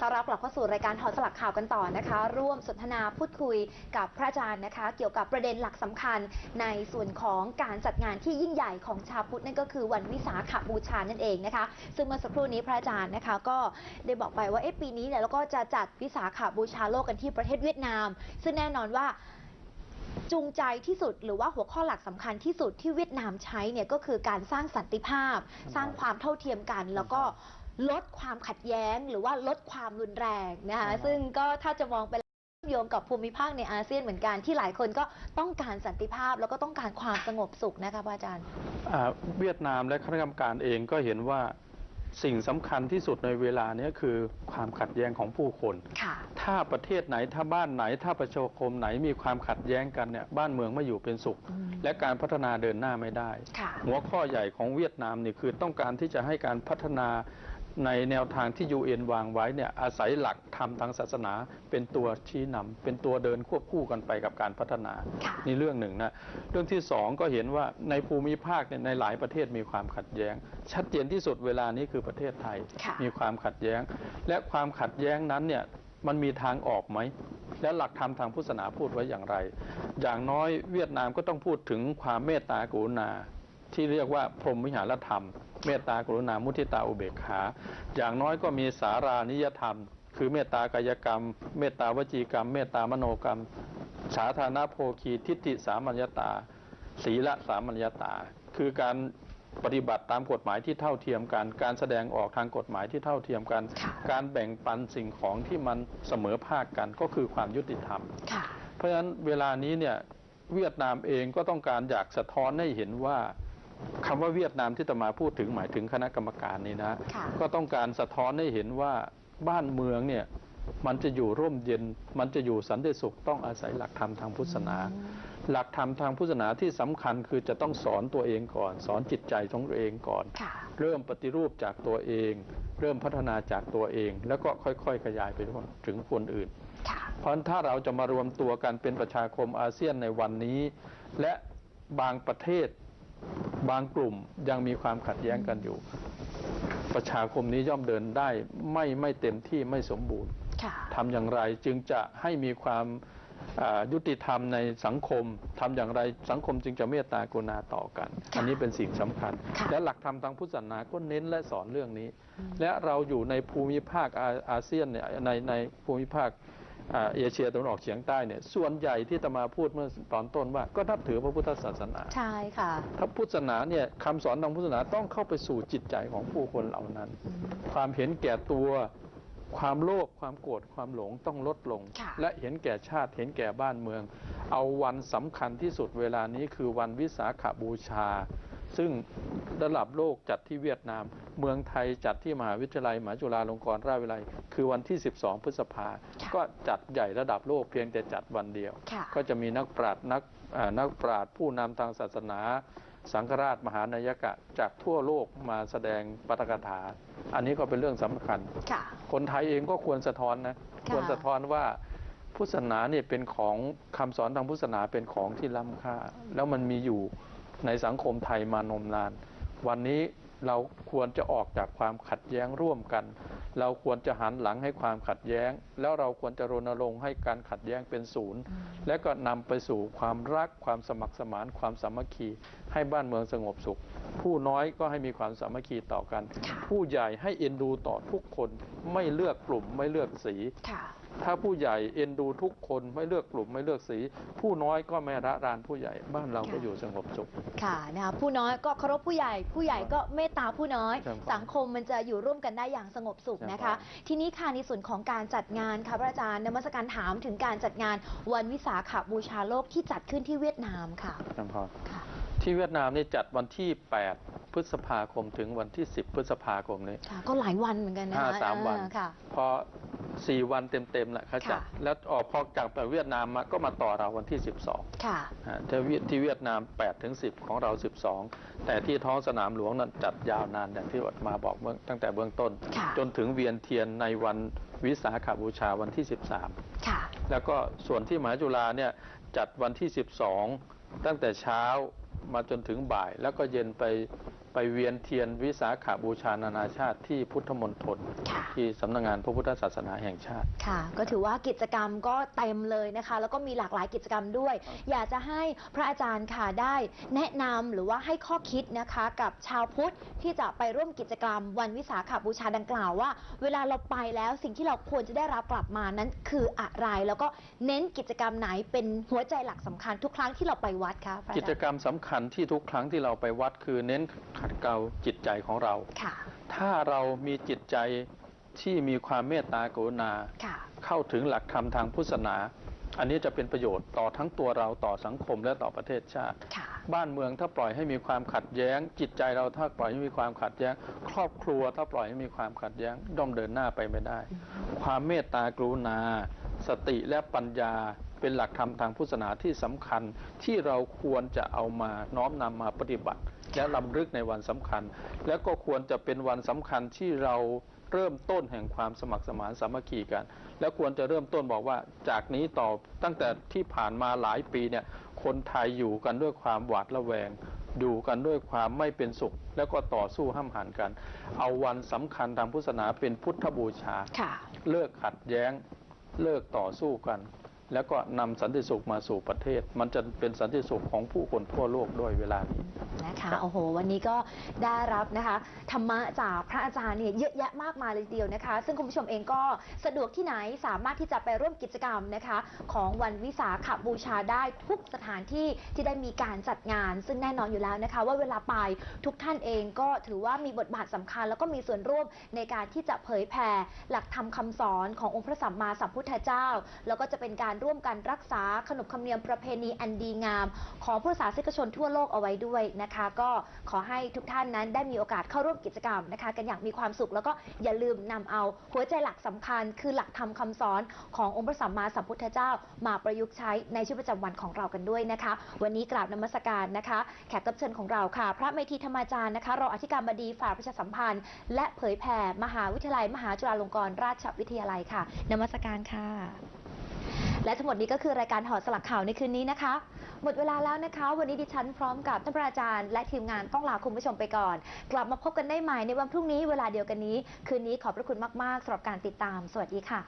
ต้อนรับกลับเข้าสู่รายการถอดสลักข่าวกันต่อนะคะ ร่วมสนทนาพูดคุยกับพระอาจารย์นะคะ เกี่ยวกับประเด็นหลักสำคัญ ในส่วนของการจัดงานที่ยิ่งใหญ่ของชาวพุทธนั่นก็คือวันวิสาขบูชานั่นเองนะคะ ซึ่งเมื่อสักครู่นี้พระอาจารย์นะคะ ก็ได้บอกไปว่าเอ๊ะปีนี้เนี่ยเราก็จะจัดวิสาขบูชาโลกกันที่ประเทศเวียดนาม ซึ่งแน่นอนว่าจูงใจที่สุดหรือว่าหัวข้อหลักสำคัญที่สุดที่เวียดนามใช้เนี่ยก็คือการสร้างสันติภาพ สร้างความเท่าเทียมกัน แล้วก็ ลดความขัดแย้งหรือว่าลดความรุนแรงนะคะซึ่งก็ถ้าจะมองไปแล้วเชื่อมโยงกับภูมิภาคในอาเซียนเหมือนกันที่หลายคนก็ต้องการสันติภาพ แล้วก็ต้องการความสงบสุขนะคะพระอาจารย์อ่าเวียดนามและคณะกรรมการเองก็เห็นว่าสิ่งสำคัญที่สุดในเวลานี้คือความขัดแย้งของผู้คนค่ะถ้าประเทศไหนถ้าบ้านไหน ถ้าประชาคมไหนมีความขัดแย้งกันเนี่ยบ้านเมืองไม่อยู่เป็นสุขอืมและการพัฒนาเดินหน้าไม่ได้ค่ะหัวข้อใหญ่ของเวียดนามนี่คือต้องการที่จะให้การพัฒนา ในแนวทางที่ UN วางไว้เนี่ยอาศัยหลักธรรมทางศาสนา เป็นตัวชี้นำเป็นตัวเดินควบคู่กันไปกับการพัฒนาค่ะนี่เรื่องหนึ่งนะ เรื่องที่สองก็เห็นว่าในภูมิภาคเนี่ยในหลายประเทศมีความขัดแย้ง ชัดเจนที่สุดเวลานี้คือประเทศไทยค่ะมีความขัดแย้ง และความขัดแย้งนั้นเนี่ยมันมีทางออกไหม และหลักธรรมทางพุทธศาสนาพูดไว้อย่างไร อย่างน้อยเวียดนามก็ต้องพูดถึงความเมตตากรุณาที่เรียกว่าพรหมวิหารธรรม เมตตากรุณามุทิตาอุเบกขา อย่างน้อยก็มีสารานิยธรรม คือเมตตากายกรรม เมตตาวจีกรรม เมตตามโนกรรม สาธารณโภคีทิฏฐิสามัญญตา ศีละสามัญญตา คือการปฏิบัติตามกฎหมายที่เท่าเทียมกัน การแสดงออกทางกฎหมายที่เท่าเทียมกันค่ะการแบ่งปันสิ่งของที่มันเสมอภาคกันก็คือความยุติธรรมค่ะเพราะฉะนั้นเวลานี้เนี่ยเวียดนามเองก็ต้องการอยากสะท้อนให้เห็นว่า คำว่าเวียดนามที่จะมาพูดถึงหมายถึงคณะกรรมการนี้นะค่ะก็ต้องการสะท้อนให้เห็นว่าบ้านเมืองเนี่ยมันจะอยู่ร่มเย็น มันจะอยู่สันติสุขต้องอาศัยหลักธรรมทางพุทธศาสนา หลักธรรมทางพุทธศาสนาที่สำคัญคือจะต้องสอนตัวเองก่อน สอนจิตใจของตัวเองก่อนค่ะเริ่มปฏิรูปจากตัวเอง เริ่มพัฒนาจากตัวเอง แล้วก็ค่อยๆ ขยายไปถึงคนอื่นค่ะเพราะฉะนั้นถ้าเราจะมารวมตัวกันเป็นประชาคมอาเซียนในวันนี้ และบางประเทศ บางกลุ่มยังมีความขัดแย้งกันอยู่ ประชาคมนี้ย่อมเดินได้ไม่ไม่เต็มที่ไม่สมบูรณ์ค่ะทำอย่างไรจึงจะให้มีความอ่ายุติธรรมในสังคมทำอย่างไรสังคมจึงจะเมตตากรุณาต่อกันค่ะอันนี้เป็นสิ่งสำคัญค่ะและหลักธรรมทางพุทธศาสนาก็เน้นและสอนเรื่องนี้อืมและเราอยู่ในภูมิภาคอาอาเซียนเนี่ยในในภูมิภาคอ่า เอเชียตะวันออกเฉียงใต้เนี่ยส่วนใหญ่ที่ตมาพูดเมื่อตอนต้นว่า ก็นับถือพระพุทธศาสนา ใช่ค่ะถ้าพุทธศาสนาเนี่ยคำสอนทางพุทธศาสนาต้องเข้าไปสู่จิตใจของผู้คนเหล่านั้นอืมความเห็นแก่ตัวความโลภความโกรธความหลงต้องลดลงค่ะและเห็นแก่ชาติเห็นแก่บ้านเมือง เอาวันสำคัญที่สุดเวลานี้คือวันวิสาขบูชา ซึ่งระดับโลกจัดที่เวียดนาม เมืองไทยจัดที่มหาวิทยาลัยมหาจุฬาลงกรณราชวิทยาลัย คือวันที่ 12 พฤษภาค่ะก็จัดใหญ่ระดับโลกเพียงแต่จัดวันเดียวค่ะก็จะมีนักปราชญ์นักเอ่อนักปราชญ์ผู้นำทางศาสนา สังฆราชมหานายกะจากทั่วโลกมาแสดงปาฐกถา อันนี้ก็เป็นเรื่องสำคัญค่ะคนไทยเองก็ควรสะท้อนนะค่ะควรสะท้อนว่าพุทธศาสนาเนี่ยเป็นของคำสอนทางพุทธศาสนาเป็นของที่ล้ำค่า แล้วมันมีอยู่ ในสังคมไทยมานมนาน วันนี้เราควรจะออกจากความขัดแย้งร่วมกัน เราควรจะหันหลังให้ความขัดแย้ง แล้วเราควรจะรณรงค์ให้การขัดแย้งเป็นศูนย์ และก็นำไปสู่ความรักความสมัครสมานความสามัคคี ให้บ้านเมืองสงบสุข ผู้น้อยก็ให้มีความสามัคคีต่อกันค่ะผู้ใหญ่ให้เอ็นดูต่อทุกคนไม่เลือกกลุ่มไม่เลือกสีค่ะ ถ้าผู้ใหญ่เอ็นดูทุกคนไม่เลือกกลุ่มไม่เลือกสี ผู้น้อยก็ไม่ระรานผู้ใหญ่บ้านเราก็ค่ะอยู่สงบสุขค่ะนะคะผู้น้อยก็เคารพผู้ใหญ่ ผู้ใหญ่ก็เมตตาผู้น้อยใช่ครับสังคมมันจะอยู่ร่วมกันได้อย่างสงบสุขนะใช่ครัคะบทีนี้ค่ะในส่วนของการจัดงานค่ะพระอาจารย์นมัสการถามถึงการจัดงานวันวิสาขบูชาโลกที่จัดขึ้นที่เวียดนามค่ะจำพอค่ะที่เวียดนามนี่จัดวันที่ 8 พฤษภาคมถึงวันที่ 10 พฤษภาคมนี้ค่ะก็หลายวันเหมือนกันนะห้าคะสามวันอ่ค่ะพอ 4วันเต็มๆแหละเขาจัดค่ะแล้วออกพอจากไปเวียดนามมาก็มาต่อเราวันที่ 12ค่ะอ่าที่เวียที่เวียดนาม8ถึง10 ของเรา 12 แต่ที่ท้องสนามหลวงนั้นจัดยาวนานอย่างที่มาบอกเมื่อตั้งแต่เบื้องต้นค่ะจนถึงเวียนเทียนในวันวิสาขบูชาวันที่ 13ค่ะแล้วก็ส่วนที่มหาจุฬาเนี่ยจัดวันที่ 12 ตั้งแต่เช้ามาจนถึงบ่ายแล้วก็เย็นไป ไปเวียนเทียนวิสาขาบูชานานาชาติที่พุทธมณฑลค่ะที่สำนักงานพระพุทธศาสนาแห่งชาติ ค่ะ ก็ถือว่ากิจกรรมก็เต็มเลยนะคะ แล้วก็มีหลากหลายกิจกรรมด้วย อยากจะให้พระอาจารย์ค่ะได้ แนะนำหรือว่าให้ข้อคิดนะคะกับชาวพุทธที่จะไปร่วมกิจกรรม วันวิสาขบูชาดังกล่าวว่า เวลาเราไปแล้วสิ่งที่เราควรจะได้รับกลับมานั้นคืออะไร แล้วก็เน้นกิจกรรมไหนเป็นหัวใจหลักสำคัญทุกครั้งที่เราไปวัดคะพระอากิจาจรย์กรรมสำคัญที่ทุกครั้งที่เราไปวัดคือเน้นขัด เกลาจิตใจของเราค่ะถ้าเรามีจิตใจที่มีความเมตตากรุณาค่ะเข้าถึงหลักธรรมทางพุทธศาสนา อันนี้จะเป็นประโยชน์ต่อทั้งตัวเราต่อสังคมและต่อประเทศชาติค่ะบ้านเมืองถ้าปล่อยให้มีความขัดแย้ง จิตใจเราถ้าปล่อยให้มีความขัดแย้ง ครอบครัวถ้าปล่อยให้มีความขัดแย้งย่อมเดินหน้าไปไม่ได้ ความเมตตากรุณา สติและปัญญา เป็นหลักธรรมทางพุทธศาสนาที่สำคัญที่เราควรจะเอามาน้อมนำมาปฏิบัติ และลำลึกในวันสำคัญ และก็ควรจะเป็นวันสำคัญที่เราเริ่มต้นแห่งความสมัครสมานสามัคคีกัน และควรจะเริ่มต้นบอกว่าจากนี้ต่อตั้งแต่ที่ผ่านมาหลายปีเนี่ยคนไทยอยู่กันด้วยความหวาดระแวงอยู่กันด้วยความไม่เป็นสุข แล้วก็ต่อสู้ห้ามหันกัน เอาวันสำคัญทางพุทธศาสนาเป็นพุทธบูชาค่ะเลิกขัดแย้ง เลิกต่อสู้กัน แล้วก็นำสันติสุขมาสู่ประเทศ มันจะเป็นสันติสุขของผู้คนทั่วโลกด้วยเวลานี้ นะคะโอ้โห วันนี้ก็ได้รับนะคะธรรมะจากพระอาจารย์เนี่ยเยอะแยะมากมายเลยทีเดียวนะคะ ซึ่งคุณผู้ชมเองก็สะดวกที่ไหนสามารถที่จะไปร่วมกิจกรรมนะคะ ของวันวิสาขบูชาได้ทุกสถานที่ที่ได้มีการจัดงาน ซึ่งแน่นอนอยู่แล้วนะคะ ว่าเวลาไปทุกท่านเองก็ถือว่ามีบทบาทสำคัญ แล้วก็มีส่วนร่วมในการที่จะเผยแผ่หลักธรรมคำสอนขององค์พระสัมมาสัมพุทธเจ้า แล้วก็จะเป็นการร่วมกันรักษาขนบธรรมเนียมประเพณีอันดีงาม ของพุทธศาสนิกชนทั่วโลกเอาไว้ด้วยนะคะก็ขอให้ทุกท่านนั้นได้มีโอกาสเข้าร่วมกิจกรรมนะคะ กันอย่างมีความสุขแล้วก็อย่าลืมนำเอาหัวใจหลักสำคัญ คือหลักธรรมคำสอนขององค์พระสัมมาสัมพุทธเจ้า มาประยุกต์ใช้ในชีวิตประจำวันของเรากันด้วยนะคะ วันนี้กราบนมัสการนะคะ แขกรับเชิญของเราค่ะ พระเมธีธรรมาจารย์นะคะรองอธิการบดีฝ่ายประชาสัมพันธ์ และเผยแผ่มหาวิทยาลัย มหาจุฬาลงกรณราชวิทยาลัยค่ะนมัสการค่ะ และทั้งหมดนี้ก็คือรายการหอสลักข่าวในคืนนี้นะคะ หมดเวลาแล้วนะคะ วันนี้ดิฉันพร้อมกับท่านอาจารย์ และทีมงานต้องลาคุณผู้ชมไปก่อน กลับมาพบกันได้ใหม่ในวันพรุ่งนี้เวลาเดียวกันนี้ คืนนี้ขอบพระคุณมากๆสำหรับการติดตาม สวัสดีค่ะ